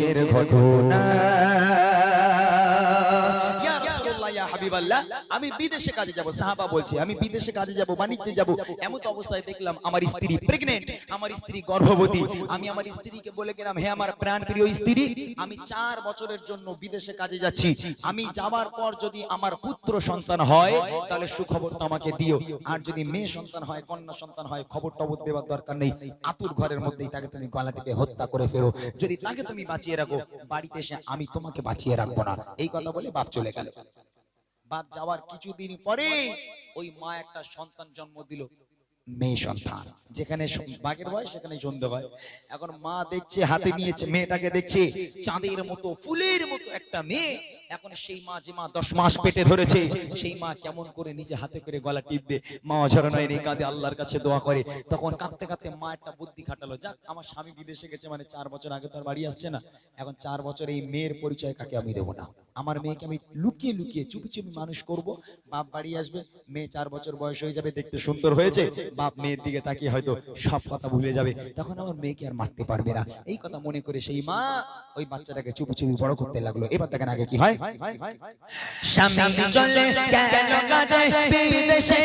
যুগের ঘটনা। হাবিবাল্লাহ, আমি বিদেশে কাজে যাব। সাহাবা বলছে আমি বিদেশে কাজে যাব বাণিজ্যে যাব। এমন অবস্থায় দেখলাম আমার স্ত্রী প্রেগনেন্ট আমার স্ত্রী গর্ভবতী। আমি আমার স্ত্রীকে বলে গেলাম হে আমার প্রাণ প্রিয় স্ত্রী আমি চার বছরের জন্য বিদেশে কাজে যাচ্ছি। আমি যাবার পর যদি আমার পুত্র সন্তান হয় তাহলে আমাকে দিও। আর যদি মেয়ে সন্তান হয় কন্যা সন্তান হয় খবর টবর দেওয়ার দরকার নেই। আতুর ঘরের মধ্যেই তাকে তুমি গলা টিপে হত্যা করে ফেরো। যদি তাকে তুমি বাঁচিয়ে রাখো বাড়িতে এসে আমি তোমাকে বাঁচিয়ে রাখব না। এই কথা বলে বাপ চলে গেল। বাপ যাওয়ার কিছুদিন পরে ওই মা একটা সন্তান জন্ম দিল, মেয়ে সন্তান। যেখানে বাঘের ভয়, সেখানে সন্ধে হয় এখন মা দেখছে, হাতে নিয়েছে, মেয়েটাকে দেখছে, চাঁদের মতো, ফুলের মতো একটা মেয়ে। এখন সেই মা যে মা দশ মাস পেটে ধরেছে, সেই মা কেমন করে নিজে হাতে করে গলা টিপবে? মা অঝরণয় কাঁদে, আল্লাহর কাছে দোয়া করে। তখন কাঁদতে কাঁদতে মা একটা বুদ্ধি খাটালো, যাক, আমার স্বামী বিদেশে গেছে মানে চার বছর আগে তার বাড়ি আসছে না। এখন চার বছর এই মেয়ের পরিচয় কাকে আমি দেবো না? আমার মেয়েকে আমি লুকিয়ে লুকিয়ে চুপি চুপি মানুষ করব। বাপ বাড়ি আসবে, মেয়ে চার বছর বয়স হয়ে যাবে, দেখতে সুন্দর হয়েছে। বাপ মেয়ের দিকে তাকিয়ে হয়তো সব কথা ভুলে যাবে। তখন আমার মেয়েকে আর মারতে পারবে না। এই কথা মনে করে সেই মা ওই বাচ্চাটাকে চুপি চুপি বড় করতে লাগল। এবার দেখেন আগে কি হয়। স্বামী চলে গেল কাজে বিদেশে?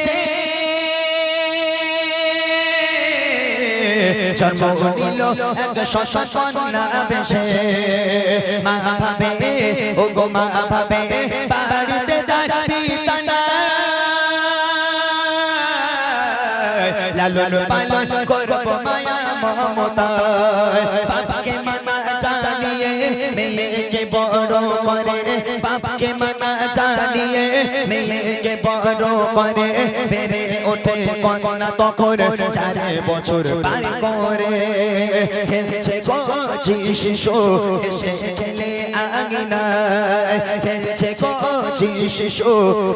জন্ম নিল এক শশা বেশে মা ভাবে ও গো মা ভাবে বাড়িতে তার পিতা নাই। লালন পালন করব মায়া মমতা। মানা জানিয়ে মেয়েকে বড় করে। জানিয়ে মেয়েকে বড় করে। বেড়ে ওঠে কন্যা তখন চার বছর পার করে। খেলছে কচি শিশু এসে খেলে আঙিনায় খেলছে কচি শিশু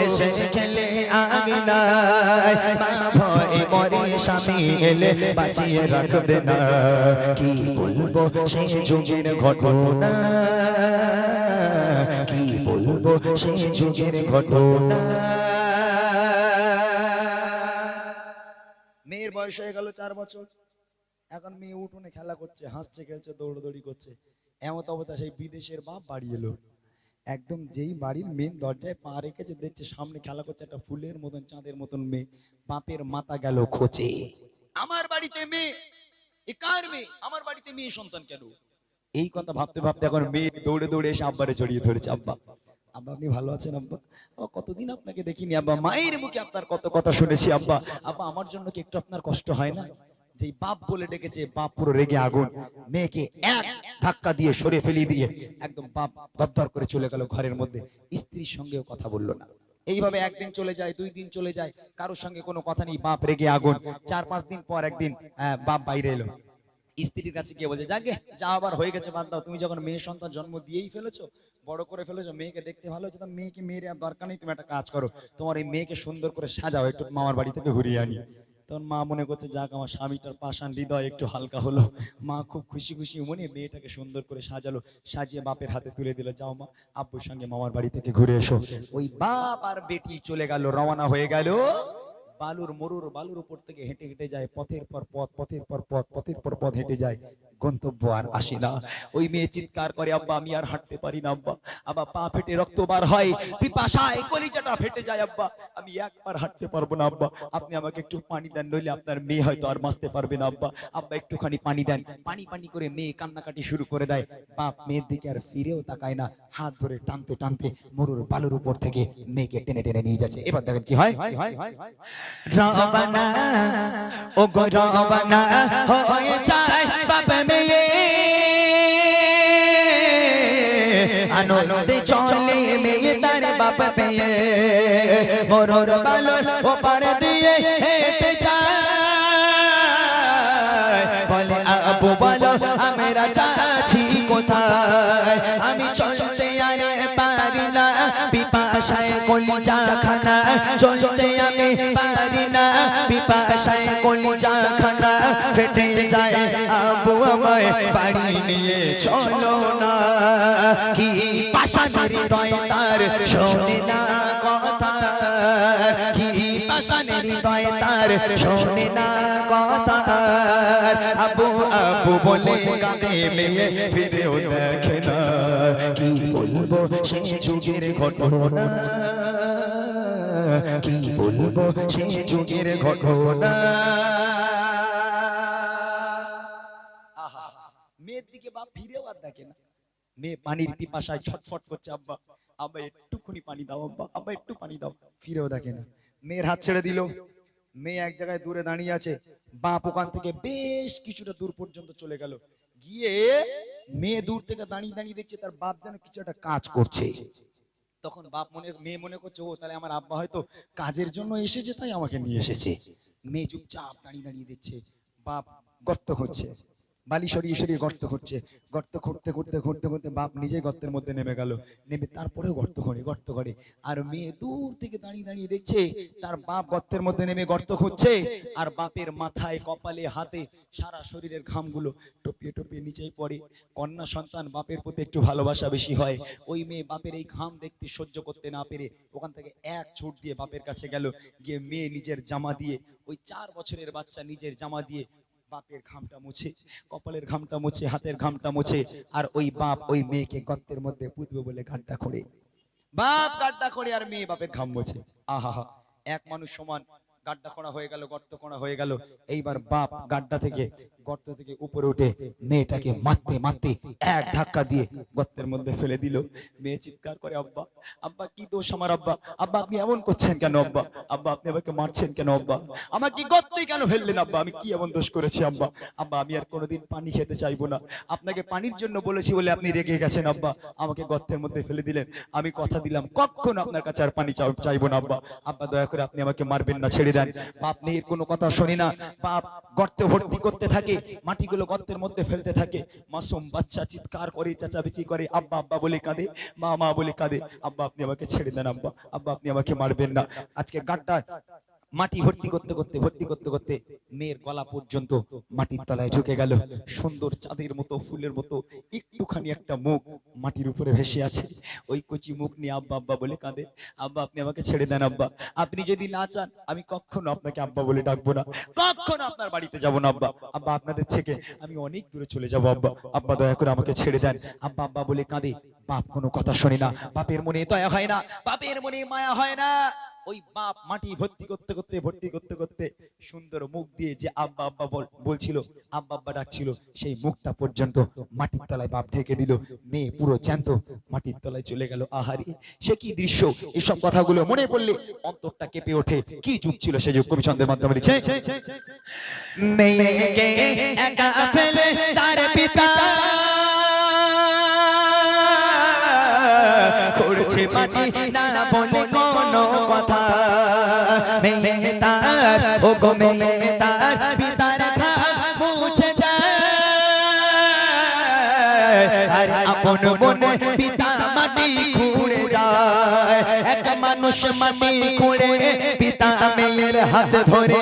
এসে খেলে আঙিনায় মা ভয় মরে, স্বামী এলে বাঁচিয়ে রাখবে না। কি বলব সেই যুগের ঘটনা? বলব সেই যুগের ঘটনা। মেয়ের বয়স হয়ে গেল চার বছর। এখন মেয়ে উঠোনে খেলা করছে, হাসছে, খেলছে, দৌড়দৌড়ি করছে। এমন অবস্থা, সেই বিদেশের বাপ বাড়ি এলো। একদম যেই বাড়ির মেন দরজায় পা রেখেছে, দেখছে সামনে খেলা করছে একটা ফুলের মতন, চাঁদের মতন মেয়ে। বাপের মাথা গেল খোঁচে। আমার বাড়িতে মেয়ে, এ কার মেয়ে? আমার বাড়িতে মেয়ে সন্তান কেন? এই কথা ভাবতে ভাবতে এখন মেয়ে দৌড়ে দৌড়ে এসে আব্বারে জড়িয়ে ধরেছে, আব্বা। আব্বা, আপনি ভালো আছেন আব্বা? কতদিন আপনাকে দেখিনি আব্বা? মায়ের মুখে আপনার কত কথা শুনেছি আব্বা। আব্বা, আমার জন্য কি একটু আপনার কষ্ট হয় না? যেই বাপ বলে ডেকেছে, বাপ পুরো রেগে আগুন। মেয়েকে এক ধাক্কা দিয়ে সরে ফেলিয়ে দিয়ে একদম বাপ দরদর করে চলে গেল ঘরের মধ্যে। স্ত্রীর সঙ্গেও কথা বলল না। এইভাবে একদিন চলে যায়, দুই দিন চলে যায়। কারোর সঙ্গে কোনো কথা নেই, বাপ রেগে আগুন। চার পাঁচ দিন পর একদিন বাপ বাইরে এলো। স্ত্রীর কাছে গিয়ে বলছে, যাকে, যা আবার হয়ে গেছে বাদ দাও। তুমি যখন মেয়ে সন্তান জন্ম দিয়েই ফেলেছো, বড় করে ফেলেছো, মেয়েকে দেখতে ভালো হচ্ছে তা মেয়েকে মেয়ের আর দরকার নেই, তুমি একটা কাজ করো। তোমার এই মেয়েকে সুন্দর করে সাজাও, একটু মামার বাড়ি থেকে ঘুরিয়ে আনি। তখন মা মনে করছে, যাক, আমার স্বামীটার পাশান হৃদয় একটু হালকা হলো। মা খুব খুশি খুশি মনে মেয়েটাকে সুন্দর করে সাজালো, সাজিয়ে বাপের হাতে তুলে দিল, যাও মা, আব্বুর সঙ্গে মামার বাড়ি থেকে ঘুরে এসো। ওই বাপ আর বেটি চলে গেল, রওনা হয়ে গেল বালুর মরুর বালুর উপর থেকে হেঁটে হেঁটে যায়, পথের পর পথ, পথের পর পথ, পথের পর পথ হেঁটে যায়। গন্তব্য আর আসে না। ওই মেয়ে চিৎকার করে, আব্বা, আমি আর হাঁটতে পারি না, আব্বা। আব্বা, পা ফেটে রক্ত বার হয়। পিপাসায় কলিজাটা ফেটে যায়, আব্বা। আমি একবার হাঁটতে পারব না, আব্বা। আপনি আমাকে একটু পানি দেন, নইলে আপনার মেয়ে হয়তো আর বাঁচতে পারবে না, আব্বা। আব্বা, একটুখানি পানি দেন। পানি পানি করে মেয়ে কান্নাকাটি শুরু করে দেয়। বাপ মেয়ের দিকে আর ফিরেও তাকায় না। হাত ধরে টানতে টানতে মরুর বালুর উপর থেকে মেয়েকে টেনে টেনে নিয়ে যাচ্ছে। এবার দেখেন কি হয়। হয় হয় হয় রবানা, ও গো রবানা, হয়ে যায় বাপ মেয়ে। আনন্দে চলে মেয়ে তার বাপ পেয়ে মরর বালর ও পার দিয়ে হেঁটে যায়। বলে, আবু বলো, আমরা চাচ্ছি কোথায়? আমি পারি না, পিপাসায় কলিজা খানা চলতে আমি পারি না, পিপাসায় কলিজা খানা ফেটে যায় আবু আমায়, বাড়ি নিয়ে চলো না। কি পাশা হৃদয় তার শোনে না। তার শোনে না কথা। আবু আবু বলে কাঁদে মেয়ে, ফিরেও দেখে না। কি বলব সেই যুগের ঘটনা? কি বলব সেই যুগের ঘটনা? মেয়ের দিকে বাপ ফিরেও আর দেখে না। মেয়ে পানির পিপাসায় ছটফট করছে, আব্বা আব্বা, একটুখানি পানি দাও, আব্বা আব্বা, একটু পানি দাও। ফিরেও দেখে না। মেয়ের হাত ছেড়ে দিল। মেয়ে এক জায়গায় দূরে দাঁড়িয়ে আছে, বাপ ওখান থেকে বেশ কিছুটা দূর পর্যন্ত চলে গেল। গিয়ে মেয়ে দূর থেকে দাঁড়িয়ে দাঁড়িয়ে দেখছে তার বাপ যেন কিছু একটা কাজ করছে। তখন বাপ মনে, মেয়ে মনে করছে, ও, তাহলে আমার আব্বা হয়তো কাজের জন্য এসেছে, তাই আমাকে নিয়ে এসেছে। মেয়ে চুপচাপ দাঁড়িয়ে দাঁড়িয়ে দেখছে, বাপ গর্ত হচ্ছে বালি সরিয়ে সরিয়ে গর্ত করছে। গর্ত করতে করতে করতে করতে বাপ নিজে গর্তের মধ্যে নেমে গেল। নেমে তারপরেও গর্ত করে গর্ত করে। আর মেয়ে দূর থেকে দাঁড়িয়ে দাঁড়িয়ে দেখছে, তার বাপ গর্তের মধ্যে নেমে গর্ত খুঁজছে। আর বাপের মাথায়, কপালে, হাতে সারা শরীরের ঘামগুলো টপিয়ে টপিয়ে নিচেই পড়ে। কন্যা সন্তান বাপের প্রতি একটু ভালোবাসা বেশি হয়। ওই মেয়ে বাপের এই ঘাম দেখতে সহ্য করতে না পেরে ওখান থেকে এক ছুট দিয়ে বাপের কাছে গেল। গিয়ে মেয়ে নিজের জামা দিয়ে, ওই চার বছরের বাচ্চা নিজের জামা দিয়ে বাপের ঘামটা মুছে, কপালের ঘামটা মুছে, হাতের ঘামটা মুছে, আর ওই বাপ ওই মেয়েকে গর্তের মধ্যে পুঁতবে বলে ঘাটটা করে। বাপ গাড্ডা খোড়ে আর মেয়ে বাপের ঘাম মুছে। আহা এক মানুষ সমান গাড্ডা খোঁড়া হয়ে গেল, গর্ত খোঁড়া হয়ে গেল। এইবার বাপ গাড্ডা থেকে গর্ত থেকে উপরে উঠে মেয়েটাকে মারতে মারতে এক ধাক্কা দিয়ে গর্তের মধ্যে ফেলে দিল। মেয়ে চিৎকার করে, আব্বা আব্বা, কি দোষ আমার, আব্বা? আব্বা, আপনি এমন করছেন কেন, আব্বা? আব্বা, আপনি আমাকে মারছেন কেন, আব্বা? আমাকে গর্তে কেন ফেললেন, আব্বা? আমি কি এমন দোষ করেছি, আব্বা? আব্বা, আমি আর কোনোদিন পানি খেতে চাইব না। আপনাকে পানির জন্য বলেছি বলে আপনি রেগে গেছেন, আব্বা। আমাকে গর্তের মধ্যে ফেলে দিলেন। আমি কথা দিলাম, কখনো আপনার কাছে আর পানি চাইব না, আব্বা। আব্বা, দয়া করে আপনি আমাকে মারবেন না, ছেড়ে দেন। বাপ, মেয়ের কোনো কথা শুনি না। বাপ, গর্তে ভর্তি করতে থাকে। মাটিগুলো গর্তের মধ্যে ফেলতে থাকে। মাসুম বাচ্চা চিৎকার করে চেঁচাবেচি করে, আব্বা আব্বা বলে কাঁদে, মা মা বলে কাঁদে, আব্বা, আপনি আমাকে ছেড়ে দেন, আব্বা আব্বা, আপনি আমাকে মারবেন না। আজকে গাড্ডা মাটি ভর্তি করতে করতে, ভর্তি করতে করতে মেয়ের গলা পর্যন্ত মাটির তলায় ঢুকে গেল। সুন্দর চাঁদের মতো, ফুলের মতো, একটুখানি একটা মুখ মাটির উপরে ভেসে আছে। ওই কচি মুখ নিয়ে আব্বা আব্বা বলে কাঁদে। আব্বা, আপনি আমাকে ছেড়ে দেন, আব্বা। আপনি যদি না চান, আমি কখনো আপনাকে আব্বা বলে ডাকবো না। কখনো আপনার বাড়িতে যাব না, আব্বা। আব্বা, আপনাদের থেকে আমি অনেক দূরে চলে যাব, আব্বা। আব্বা, দয়া করে আমাকে ছেড়ে দেন। আব্বা আব্বা বলে কাঁদে। বাপ কোনো কথা শোনে না। বাপের মনে দয়া হয় না। বাপের মনে মায়া হয় না। ওই বাপ মাটি ভর্তি করতে করতে, ভর্তি করতে করতে সুন্দর মুখ দিয়ে যে আব্বা আব্বা বলছিল, আব্বা আব্বা ডাকছিল, সেই মুখটা পর্যন্ত মাটির তলায় বাপ ঢেকে দিল। মেয়ে পুরো জ্যান্ত, মাটির তলায় চলে গেল। আহারি, সে কি দৃশ্য? এইসব কথাগুলো মনে পড়লে অন্তরটা কেঁপে ওঠে। কি যুগ ছিল সে যুগ কবি ছন্দের মাধ্যমে লিখছে মাটি, না বলে কোনো কথা। মেয়ে তার ও গো মেয়ে তার পিতার ঘা মুছে যায় আর আপন মনে পিতা মাটি খুঁড়ে যায় এক মানুষ মাটি খুঁড়ে পিতা মেয়ের হাত ধরে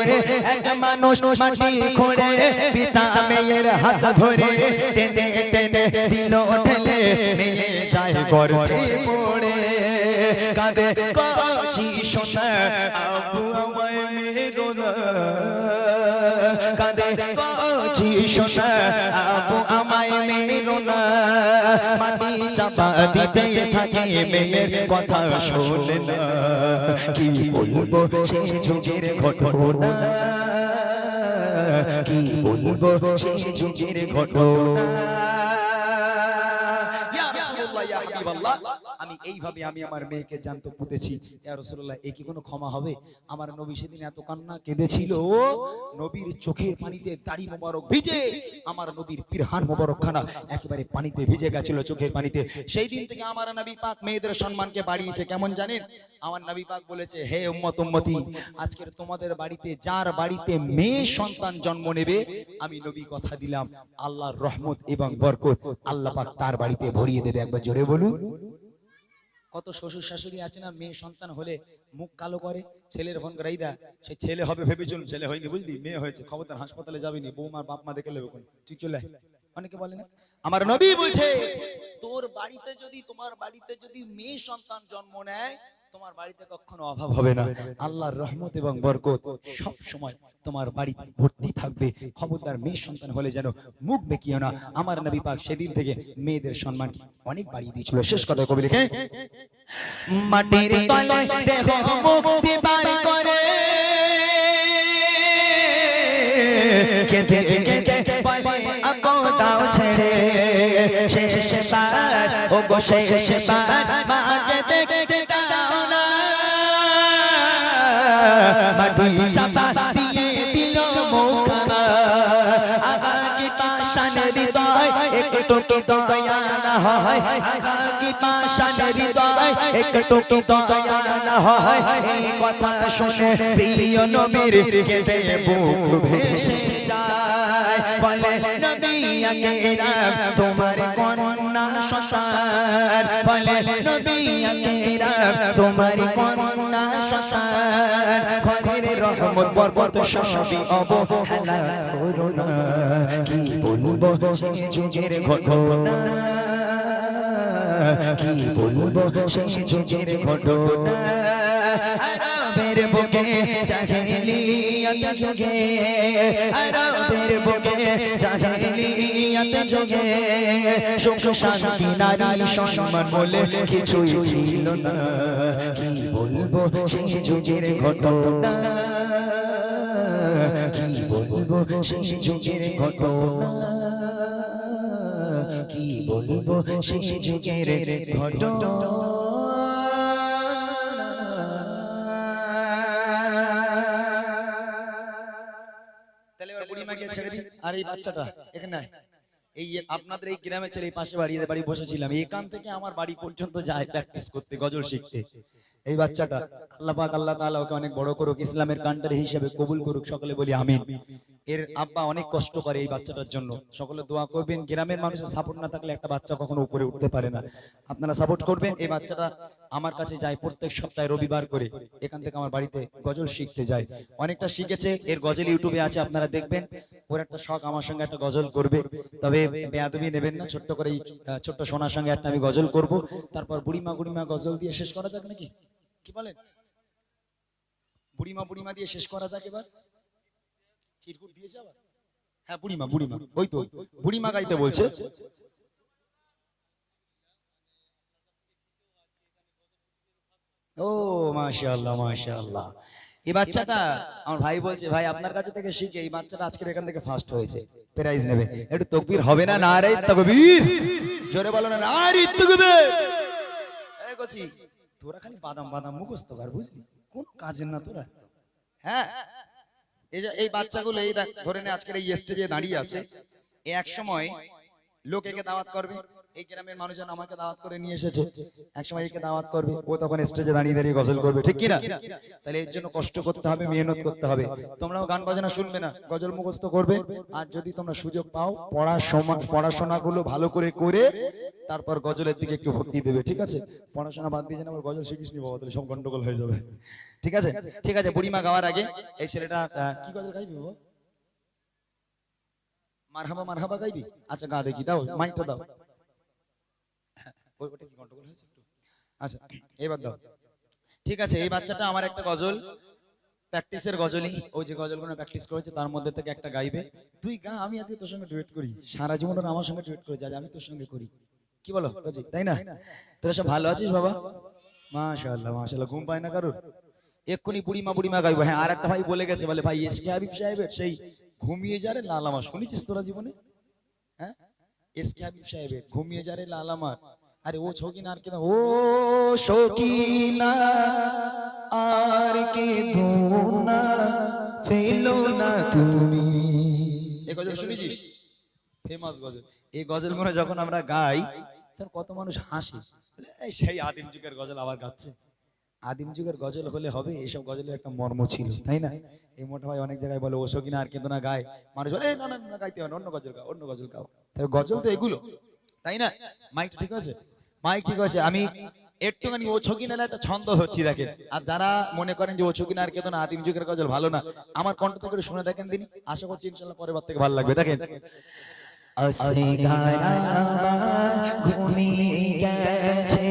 এক মানুষ মাটি খুঁড়ে পিতা মেয়ের হাত ধরে টেনে টেনে দিল ঠেলে মেয়ে যায় গর্ভে পড়ে কাঁদে কাছি শোনা কাছি শোনা আবু আমায় মেরো না। মাটি চাপা দিতে থাকে মেয়ের কথা শোনে না। ঘটনা? ইয়া হাবিবাল্লাহ, আমি এইভাবে আমি আমার মেয়েকে জানত পুঁতেছি। ইয়া রাসূলুল্লাহ এ কি কোনো ক্ষমা হবে? আমার নবী সেদিন এত কান্না কেঁদেছিল। নবীর চোখের পানিতে দাড়ি মোবারক ভিজে আমার নবীর পিরহান একেবারে পানিতে ভিজে গেছিল চোখের পানিতে। সেই দিন থেকে আমার নবী পাক মেয়েদের সম্মানকে বাড়িয়েছে কেমন জানেন? আমার নবী পাক বলেছে হে উম্মত উম্মতি আজকের তোমাদের বাড়িতে যার বাড়িতে মেয়ে সন্তান জন্ম নেবে আমি নবী কথা দিলাম আল্লাহর রহমত এবং বরকত আল্লাহ পাক তার বাড়িতে ভরিয়ে দেবে। একবার জোরে বলুন। কত শ্বশুর শাশুড়ি আছে না, মেয়ে সন্তান হলে মুখ কালো করে, ছেলের ফোন করে দা সে ছেলে হবে ভেবে চলুন ছেলে হয়নি বুঝলি, মেয়ে হয়েছে, খবরদার হাসপাতালে যাবিনি বৌমার বাপ মা দেখে লেবে তুই চলে অনেকে বলে না, আমার নবী বলছে, তোর বাড়িতে যদি, তোমার বাড়িতে যদি মেয়ে সন্তান জন্ম নেয় তোমার বাড়িতে কখনো অভাব হবে না। আল্লাহর রহমত এবং বরকত সব সময় তোমার বাড়িতে ভর্তি থাকবে। খবরদার মেয়ে সন্তান হলে যেন মুখ বেঁকিও না। আমার নবী পাক সেদিন থেকে মেয়েদের সম্মান অনেক বাড়িয়ে দিয়েছিল। শেষ কথা কবি লিখে, মাটির তলে দেহ মুক্তি পার করে, কেঁদে কেঁদে বলে আপো দাও ছেড়ে, শেষ বার ও গো শেষ বার মাকে চাপা দিয়ে দিল মুখানা। আহা কি হৃদয়? একটু কি দয়া না হয়। আহা কি হৃদয়? একটু কি দয়া না হয়। এই কথা শুনে প্রিয় নবীর কেঁদে বুক ভেসে যায়। বলে নবী আকেরাম তোমার কন্যা সন্তান। বলে নবী আকেরাম তোমার কন্যা ঘরের রহমত বরকত সবই অবহেলা করো না কি বলব? সেই যুগের ঘটনা। কি বলব? সেই যুগের ঘটনা। আরবের বুকে জাহেলিয়াত যুগে। আরবের বুকে জাহেলিয়াত যুগে সুখ শান্তি, নারী সম্মান বলে কিছুই ছিল না। কি বলব সেই যুগের ঘটনা? কি বলব সেই যুগের ঘটনা? কি বলব সেই যুগের ঘটনা? আর এই বাচ্চাটা, এখানে। এই আপনাদের এই গ্রামে ছেলে পাশে বাড়ি, এদের বাড়ি বসেছিলাম, এখান থেকে আমার বাড়ি পর্যন্ত যায় প্র্যাকটিস করতে, গজল শিখতে। এই বাচ্চাটা আল্লাহ পাক, আল্লাহ তাআলা ওকে অনেক বড় করুক, ইসলামের কান্ডারি হিসেবে কবুল করুক, সকলে বলি আমিন। এর আব্বা অনেক কষ্ট করে এই বাচ্চাটার জন্য। সকলে দোয়া করবেন, গ্রামের মানুষের সাপোর্ট না থাকলে একটা বাচ্চা কখনো উপরে উঠতে পারে না। আপনারা সাপোর্ট করবেন, এই বাচ্চাটা আমার কাছে যায় প্রত্যেক সপ্তাহে রবিবার করে, এখান থেকে আমার বাড়িতে গজল শিখতে যায়। অনেকটা শিখেছে, এর গজল ইউটিউবে আছে, আপনারা দেখবেন। ওর একটা শখ আমার সঙ্গে একটা গজল করবে। তবে বেয়াদবি নেবেন না, ছোট্ট করে ছোট্ট সোনার সঙ্গে একটা আমি গজল করব। তারপর বুড়িমা বুড়িমা গজল দিয়ে শেষ করা যাক নাকি? কি বলেন? বুড়িমা বুড়িমা দিয়ে শেষ করা যাক এবার? চিরকুট দিয়েছে আবার হ্যাঁ বুড়িমা বুড়িমা। ওই তো, বুড়িমা গাইতে বলছে। ও, মাশাআল্লাহ মাশাআল্লাহ। এই বাচ্চাটা আমার ভাই বলছে, ভাই, আপনার কাছে থেকে শিখে, এই বাচ্চাটা আজকের এখান থেকে ফার্স্ট হয়েছে প্রাইজ নেবে। একটু তকবীর হবে না? না রে তকবীর? জোরে বলো না না রে তকবীর! এই কচি, তোরা খালি বাদাম বাদাম মুখস্থ কর, বুঝলি? কোন কাজের না তোরা। হ্যাঁ এই যে, এই বাচ্চাগুলো, এই ধরে নে, আজকের এই স্টেজে দাঁড়িয়ে আছে। এক সময় লোক একে দাওয়াত করবে। এই গ্রামের মানুষজন আমাকে দাওয়াত করে নিয়ে এসেছে। এক সময় একে দাওয়াত করবে, ও তখন স্টেজে দাঁড়িয়ে দাঁড়িয়ে গজল করবে। ঠিক কিনা? তাহলে এর জন্য কষ্ট করতে হবে, মেহনত করতে হবে। তোমরাও গান বাজনা শুনবে না, গজল করবে। আর যদি তোমরা সুযোগ পাও, পড়া পড়াশোনাগুলো ভালো করে করে তারপর গজলের দিকে একটু ভক্তি দেবে, ঠিক আছে? পড়াশোনা বাদ দিয়ে যেন আবার গজল শিখিস নি, বাবা, তাহলে সব গন্ডগোল হয়ে যাবে। ঠিক আছে? ঠিক আছে, বুড়িমা গাওয়ার আগে এই ছেলেটা কি গজল গাইবি মারহাবা মারহাবা গাইবি? আচ্ছা গা দেখি, দাও, মাইকটা দাও। আচ্ছা ঠিক আছে, এই বাচ্চাটা আমার একটা গজল, প্র্যাকটিসের গজলই। ওই যে গজলগুলো প্র্যাকটিস করেছে, তার মধ্যে থেকে একটা গাইবে। তুই গা, আমি আজকে তোর সঙ্গে ডুয়েট করি। সারা জীবন আমার সঙ্গে ডুয়েট করে যায় আমি তোর সঙ্গে করি। কি বলো তাই না? তোরা সব ভালো আছিস বাবা? ঘুম পায় না কারোর? এক্ষুনি বুড়িমা বুড়িমা গাইবো। হ্যাঁ আর একটা ভাই বলে গেছে, বলে, ভাই, এস কে হাবিব সাহেবের সেই ঘুমিয়ে যারে লালামা শুনেছিস তোরা জীবনে? হ্যাঁ? এস কে হাবিব সাহেবের, ঘুমিয়ে যারে লালামা আরে ও ছকিনা আর কেন ও শোকিনা আর কে না ফেলো না তুমি। এই গজল শুনেছিস? ফেমাস গজল। এই গজলগুলো যখন আমরা গাই তখন কত মানুষ হাসে। সেই আদিম যুগের গজল আবার গাচ্ছে। আদিম যুগের গজল হলে হবে এইসব গজলের একটা মর্ম ছিল তাই না? এই মোটা ভাই অনেক জায়গায় বলে ওসো কিনা আর কিন্তু না গায়। মানুষ বলে না না গাইতে হবে অন্য গজল গাও অন্য গজল গাও। গজল তো এগুলো তাই না? মাইক ঠিক আছে? মাইক ঠিক আছে, আমি একটুখানি ও ছকিনা একটা ছন্দ হচ্ছি, দেখেন। আর যারা মনে করেন যে ও ছকিনা আর কেতন আদিম যুগের গজল ভালো না, আমার কণ্ঠ থেকে শুনে দেখেন তিনি। আশা করছি ইনশাল্লাহ পরের বার থেকে ভালো লাগবে, দেখেন। ঘুমিয়ে গেছে।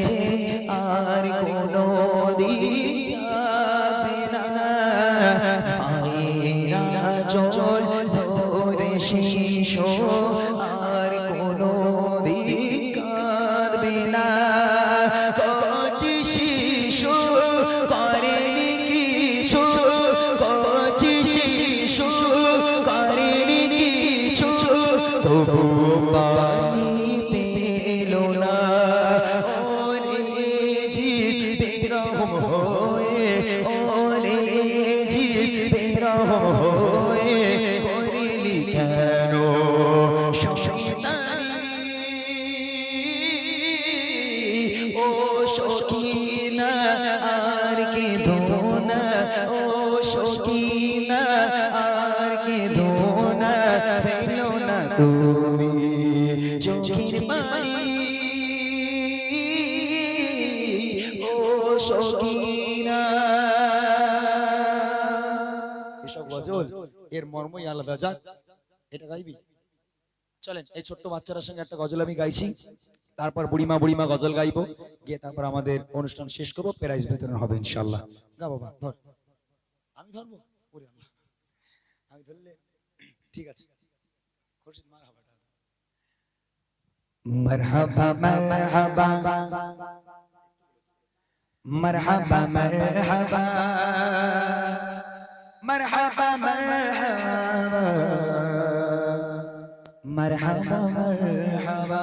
সকিনা আর কে ধোনা? ও সকিনা আর কে ধোনা? ফেলো না তুমি চোখের পানি। ও সকিনা এসব গজল, এর মর্মই আলাদা। যাক এটা গাইবি? চলেন, এই ছোট্ট বাচ্চার সঙ্গে একটা গজল আমি গাইছি। তারপর বুড়িমা বুড়িমা গজল গাইবো গিয়ে তারপর আমাদের অনুষ্ঠান শেষ করবো প্রাইজ বিতরণ হবে ইনশাল্লাহ গা বাবা ধর আমি ধরবো ওরে আল্লাহ। আমি ধরলে ঠিক আছে খুরশিদ মার হাবাটা مرحبا مرحبا مرحبا مرحبا مرحبا مرحبا مرحبا مرحبا مرحبا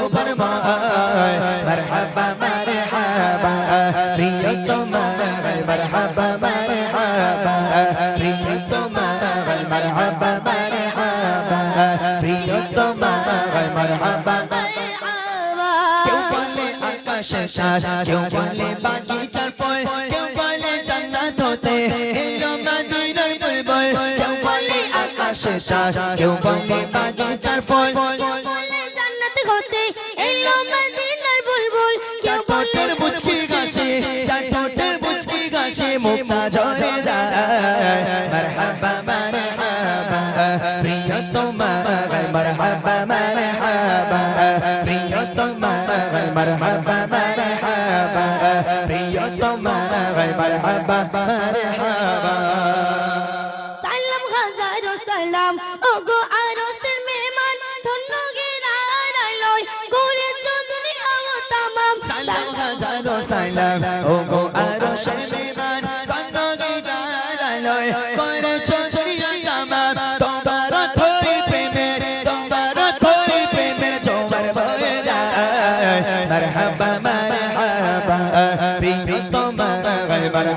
চাঁদ কেউ বলে বাগিচার ফল কেউ বলে জান্নাত হতে। এলো মদিনার বুলবুল কেউ বলে আকাশে চাঁদ কেউ বলে বাগিচার ফল জান্নাত হতে। এলো মদিনার বুলবুল কেউ বলে মুচকি ঘাসে চার ঠোঁটের মুচকি ঘাসে মুক্তা ঝরে যায়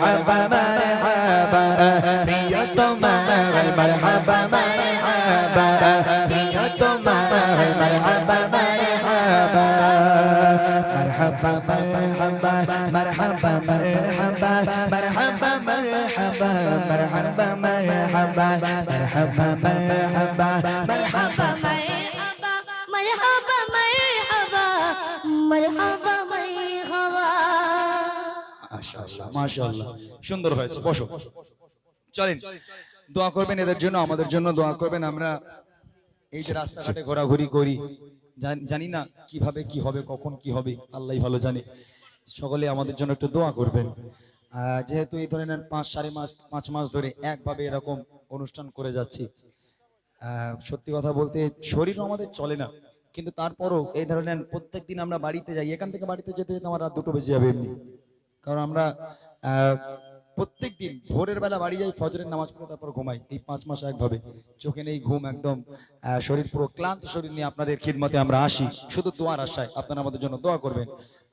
মারহাবা মারহাবা প্রিয়তমা মারহাবা মারহাবা প্রিয়তমা মারহাবা মারহাবা مرحبا مرحبا مرحبا مرحبا مرحبا مرحبا مرحبا مرحبا مرحبا مرحبا مرحبا مرحبا مرحبا مرحبا مرحبا মাশাআল্লাহ মাশাআল্লাহ। সুন্দর হয়েছে বসো। চলেন দোয়া করবেন এদের জন্য আমাদের জন্য দোয়া করবেন। আমরা এই যে রাস্তাঘাটে ঘোরাঘুরি করি জান- না কীভাবে কি হবে কখন কি হবে আল্লাহ ভালো জানে। সকলে আমাদের জন্য একটু দোয়া করবেন। যেহেতু এই ধরনের পাঁচ সাড়ে মাস পাঁচ মাস ধরে একভাবে এরকম অনুষ্ঠান করে যাচ্ছি। আহ, সত্যি কথা বলতে শরীর আমাদের চলে না। কিন্তু তারপরও এই ধরনের প্রত্যেক দিন আমরা বাড়িতে যাই এখান থেকে বাড়িতে যেতে যেতে আমার রাত দুটো বেজে যাবে এমনি। কারণ আমরা প্রত্যেক দিন ভোরের বেলা বাড়ি যাই, ফজরের নামাজ পড়ে তারপর ঘুমাই। এই পাঁচ মাস একভাবে। চোখে নেই, ঘুম একদম শরীর পুরো ক্লান্ত শরীর নিয়ে আপনাদের খিদমতে আমরা আসি। শুধু দোয়ার আশায় আপনারা আমাদের জন্য দোয়া করবেন।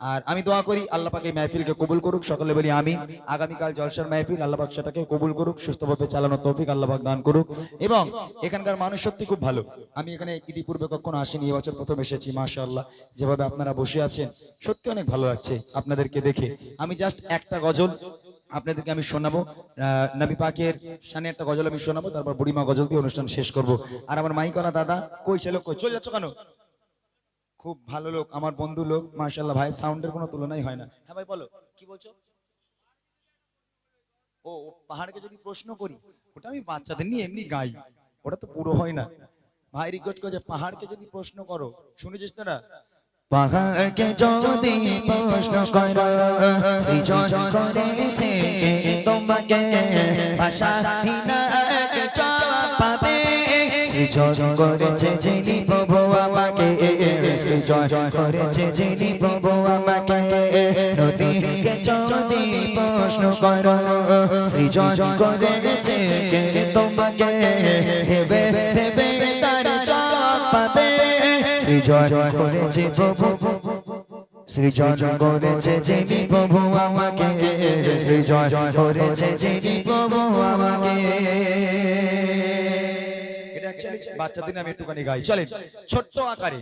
আর আমি দোয়া করি আল্লাহ পাক মাহফিলকে কবুল করুক, সকলে বলি আমি আগামীকাল জলসার মাহফিল, আল্লাহ পাক সেটাকে কবুল করুক, সুস্থভাবে চালানো তৌফিক আল্লাহ পাক দান করুক। এবং এখানকার মানুষ সত্যি খুব ভালো। আমি এখানে ইতিপূর্বে কখনো আসিনি এবছর প্রথম এসেছি, মাশাআল্লাহ। যেভাবে আপনারা বসে আছেন, সত্যি অনেক ভালো লাগছে আপনাদেরকে দেখে। আমি জাস্ট একটা গজল আপনাদেরকে আমি শোনাবো। নবী পাকের শানে একটা গজল আমি শোনাবো, তারপর বুড়িমা গজল দিয়ে অনুষ্ঠান শেষ করব। আর আমার মাইকলা দাদা, কই ছিল, কই, চলে যাচ্ছ কেন? খুব ভালো লোক, আমার বন্ধু লোক, মাশাআল্লাহ ভাই, সাউন্ডের কোনো তুলনাই হয় না। হ্যাঁ ভাই, বলো, কি বলছো? ও পাহাড়কে যদি প্রশ্ন করি, ওটা আমি বাচ্চাদের নিয়ে এমনি গাই, ওটা তো পুরো হয় না। ভাই রিকোয়েস্ট করে পাহাড়কে যদি প্রশ্ন করো, শুনেছিস তোরা? পাহাড়কে যদি প্রশ্ন করো সৃজন করেছে তোমাকে ভাষাহীনা পাবে সৃজন করেছে যিনি প্রভু আমাকে, সৃজন করেছে যিনি প্রভু আমাকে। নদীকে যদি প্রশ্ন করো, সৃজন করেছে কে তোমাকে? হেবে হেবে তার জবাব পাবে। সৃজন করেছে প্রভু, সৃজন করেছে যিনি প্রভু আমাকে। সৃজন করেছে যিনি প্রভু আমাকে। বাচ্চাদের আমি একটুখানি গাই। চলেন ছোট্ট আকারে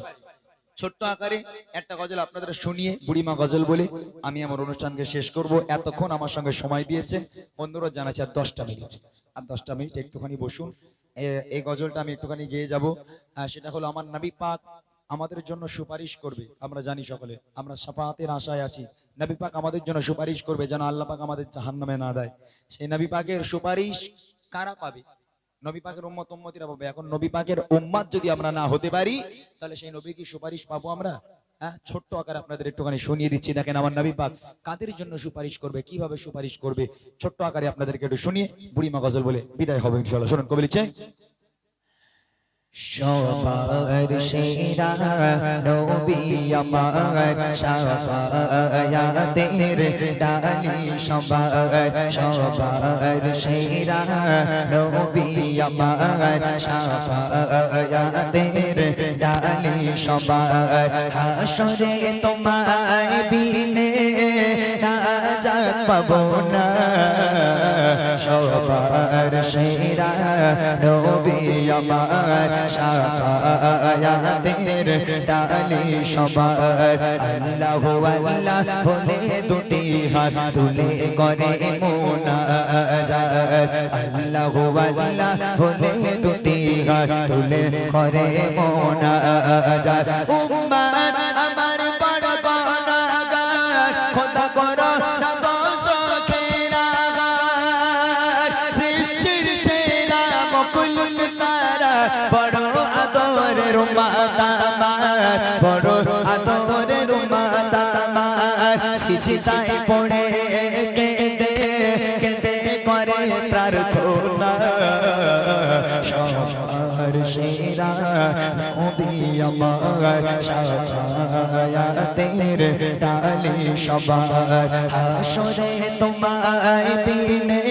ছোট্ট আকারে একটা গজল আপনাদের শুনিয়ে বুড়িমা গজল বলে আমি আমার অনুষ্ঠানকে শেষ করব। এতক্ষণ আমার সঙ্গে সময় দিয়েছেন। অনুরোধ জানাচ্ছি আর দশটা মিনিট। আর দশটা মিনিট একটুখানি বসুন। এই গজলটা আমি একটুখানি গেয়ে যাব। সেটা হলো আমার নবী পাক আমাদের জন্য সুপারিশ করবে। আমরা জানি সকলে আমরা সাফাতের আশায় আছি। নবী পাক আমাদের জন্য সুপারিশ করবে যেন আল্লাহ পাক আমাদের জাহান্নামে না দেয়। সেই নবী পাকের সুপারিশ কারা পাবে? নবী পাকের উম্মত উম্মতিরা পাবে এখন নবী পাকের উম্মাদ যদি আমরা না হতে পারি, তাহলে সেই নবী কি সুপারিশ পাবো আমরা? হ্যাঁ ছোট্ট আকারে আপনাদের একটুখানি শুনিয়ে দিচ্ছি। দেখেন আমার নবী পাক কাদের জন্য সুপারিশ করবে, কীভাবে সুপারিশ করবে? ছোট্ট আকারে আপনাদেরকে একটু শুনিয়ে বুড়িমা গজল বলে বিদায় হবে ইনশাআল্লাহ। শুনুন কবি লিখছে সবার সেরা নবী আমার শাফায়াতের ডালি সবার সবার সেরা নবী আমার শাফায়াতের ডালি সবার হাসরে তোমায় বিনে পাবো না সবার সেরা নবী আমার শাফায়াতের ডালি সবার। আল্লাহ আল্লাহ বলে দুটি হাত তুলে করে মোনাজাত। আল্লাহ আল্লাহ বলে দুটি হাত তুলে করে মোনাজাত। পড়ে কেঁদে কেঁদে করে প্রার্থনা সবার সেরা নবী আমার শাফায়াতের ডালি সবার হাসরে তোমায় দিনে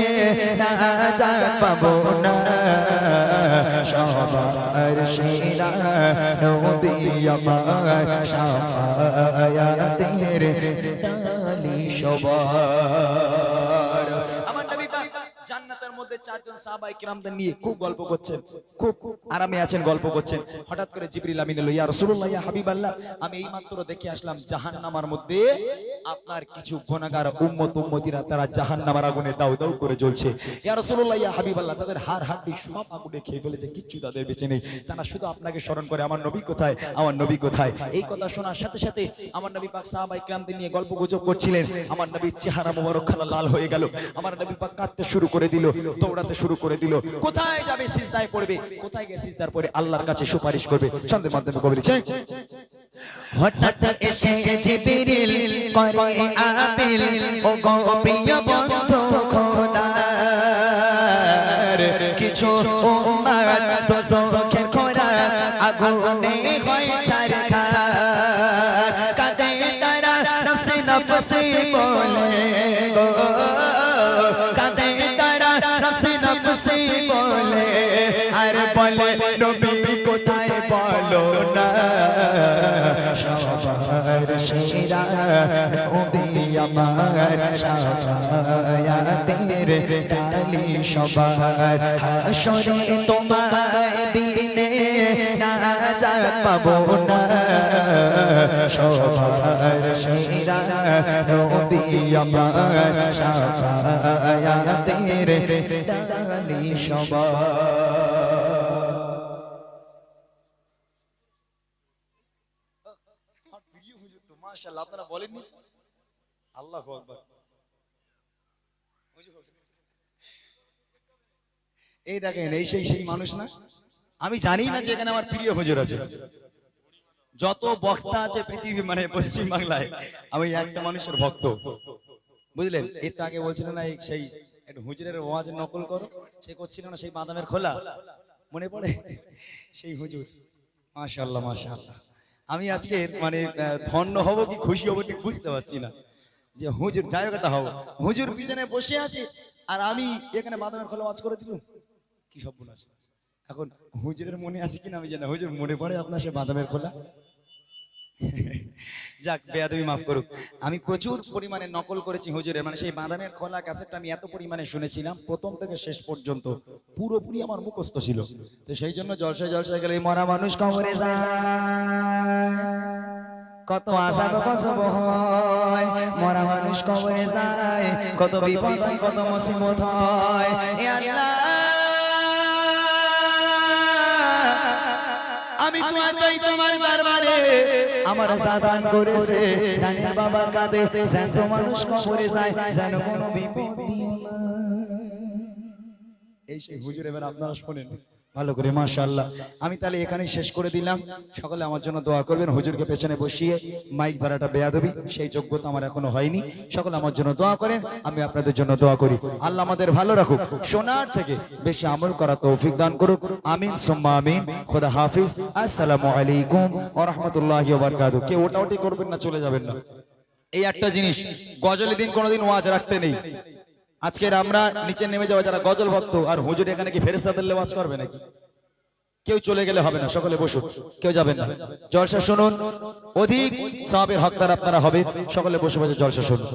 নাজাত পাবো না। সবার সেরা নবী আমার শাফায়াতের ডালি সবার আমার নবী পাক জান্নাতের মধ্যে চারজন সাহাবায়ে কিরামদের নিয়ে খুব গল্প করছেন, খুব আরামে আছেন, গল্প করছেন। হঠাৎ করে জিবরিল আমিন এলো, ইয়া রাসূলুল্লাহ, ইয়া হাবিবাল্লাহ, আমি এই মাত্র দেখে আসলাম জাহান্নামের মধ্যে আপনার কিছু গুনাহগার উম্মত, উম্মতিরা তারা জাহান্নামের আগুনে দাউ দাউ করে জ্বলছে। ইয়া রাসূলুল্লাহ, ইয়া হাবিবাল্লাহ, তাদের হাড় হাড্ডি সব আগুনে খেয়ে ফেলেছে, কিচ্ছু তাদের বেঁচে নেই। তারা শুধু আপনাকে স্মরণ করে, আমার নবী কোথায়? আমার নবী কোথায়? এই কথা শোনার সাথে সাথে আমার নবী পাক সাহাবায়ে কিরামদের নিয়ে গল্প গুজব করছিলেন। আমার নবীর চেহারা মোবারক লাল হয়ে গেল। আমার নবী পাক কাঁদতে শুরু করে দিল দৌড়াতে শুরু করে দিল। কোথায় যাবে সিজদায় পড়বে? কোথায় গিয়ে সিজদার পরে আল্লাহর কাছে সুপারিশ করবে? ছন্দের মাধ্যমে কবি লিখছে হঠাৎ এসে জিবরিল করে আপিল ও গো প্রিয় বন্ধু খোদার, কিছু উম্মত তো নবী আমার শাফায়াতের ডালি সবার হাসরে তোমায় দিনে নাজাত পাবো না সবার সেরা নবী আমার শাফায়াতের ডালি সবার আপনারা বলেননি? আকবার। এই দেখেন, এই সেই সেই মানুষ না? আমি জানি না যে এখানে আমার প্রিয় হুজুর আছে। যত বক্তা আছে পৃথিবী মানে পশ্চিম বাংলায় আমি একটা মানুষের ভক্ত। বুঝলেন? একটু আগে বলছিলেন না সেই হুজুরের ওয়াজ নকল করো, সে করছিল না, সেই বাদামের খোলা। মনে পড়ে? সেই হুজুর। মাশাআল্লাহ মাশাআল্লাহ। আমি আজকে মানে ধন্য হব কি খুশি হব ঠিক বুঝতে পারছি না। যে হুজুর একটা হব হুজুর পিছনে বসে আছে আর আমি এখানে বাদামের খোলা আজ করে দিলুম। কি সব আছে এখন হুজুরের মনে আছে কিনা আমি জানি হুজুর মনে পড়ে আপনার সে বাদামের খোলা? যাক, বেয়াদবি মাফ করুক। আমি প্রচুর পরিমাণে নকল করেছি হুজুরের মানে সেই বাদামের খোলা ক্যাসেটটা আমি এত পরিমাণে শুনেছিলাম, প্রথম থেকে শেষ পর্যন্ত পুরোপুরি আমার মুখস্থ ছিল। তো সেই জন্য জলসায় জলসায় গেলে মরা মানুষ কবরে যায়। কত আশা কত হয় মরা মানুষ কবরে যায়। কত বিপদ কত মুসিবত হয়। এ আল্লাহ আমি তোমার চাই তোমার দরবারে। আমার সাধন করেছে দানের বাবার কাঁধে যেন মানুষ কবরে যায়, যেন কোনো বিপদ এই সেই হুজুর এবার আপনারা শোনেন। ভালো করে, মাশাআল্লাহ। আমি তাহলে এখানেই শেষ করে দিলাম। সকলে আমার জন্য দোয়া করবেন, হুজুরকে পেছনে বসিয়ে মাইক ধরাটা বেয়াদবি, সেই যোগ্যতা আমার এখনও হয়নি। সকলে আমার জন্য দোয়া করেন, আমি আপনাদের জন্য দোয়া করি। আল্লাহ আমাদের ভালো রাখুক, সোনার থেকে বেশি আমল করা তৌফিক দান করুক। আমিন, সুম্মা আমিন। খোদা হাফিজ। আসসালামু আলাইকুম ওয়া রাহমাতুল্লাহি ওয়া বারাকাতুহু। কেউ ওটা ওটি করবেন না, চলে যাবেন না। এই একটা জিনিস, গজলের দিন কোনোদিন ওয়াজ রাখতে নেই। আজকের আমরা নিচে নেমে যাওয়া যারা গজল ভক্ত আর হুজুর এখানে কি ফেরেস্তাদের লেওয়াজ করবে নাকি? কেউ চলে গেলে হবে না, সকলে বসুন, কেউ যাবেন না। জলসা শুনুন, অধিক সবের হকদার আপনারা হবে সকলে বসে বসে জলসা শুনুন।